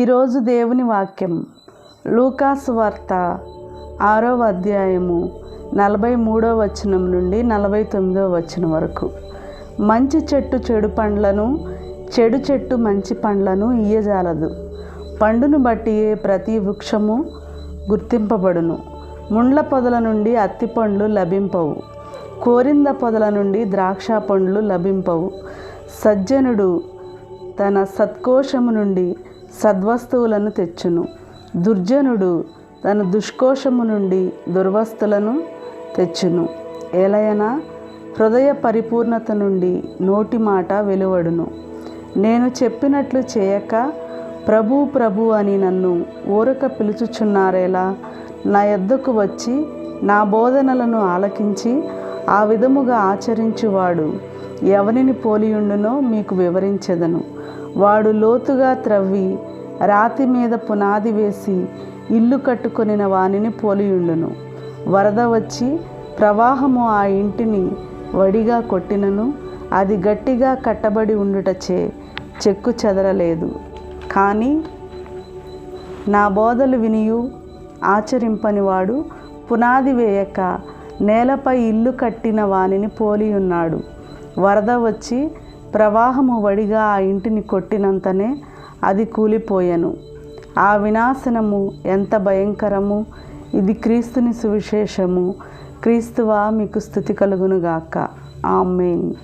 ఈరోజు దేవుని వాక్యం లూకాస్ వార్త ఆరో అధ్యాయము నలభై మూడో వచనం నుండి నలభై తొమ్మిదో వచనం వరకు. మంచి చెట్టు చెడు పండ్లను చెడు చెట్టు మంచి పండ్లను ఇయ్యజాలదు. పండును బట్టి ప్రతి వృక్షము గుర్తింపబడును. ముండ్ల పొదల నుండి అత్తి పండ్లు లభింపవు. కోరింద పొదల నుండి ద్రాక్ష పండ్లు లభింపవు. సజ్జనుడు తన సత్కోశము నుండి సద్వస్తువులను తెచ్చును. దుర్జనుడు తన దుష్కోశము నుండి దుర్వస్తులను తెచ్చును. ఏలయనా హృదయ పరిపూర్ణత నుండి నోటి మాట వెలువడును. నేను చెప్పినట్లు చేయక ప్రభు ప్రభు అని నన్ను ఊరక పిలుచుచున్నారేలా నా ఎద్దకు వచ్చి నా బోధనలను ఆలకించి ఆ విధముగా ఆచరించువాడు. ఎవరిని పోలియుండునో మీకు వివరించెదను. వాడు లోతుగా త్రవ్వి రాతి మీద పునాది వేసి ఇల్లు కట్టుకొనిన వానిని పోలియుండును. వరద వచ్చి ప్రవాహము ఆ ఇంటిని వడిగా కొట్టినను అది గట్టిగా కట్టబడి ఉండుటచే చెక్కు చెదరలేదు. కానీ నా బోధలు వినియు ఆచరింపనివాడు పునాది వేయక నేలపై ఇల్లు కట్టిన వానిని పోలి ఉన్నాడు వరద వచ్చి ప్రవాహము వడిగా ఆ ఇంటిని కొట్టినంతనే అది కూలిపోయెను. ఆ వినాశనము ఎంత భయంకరము! ఇది క్రీస్తుని సువిశేషము. క్రీస్తువా మీకు స్థుతి కలుగునుగాక. ఆమెన్.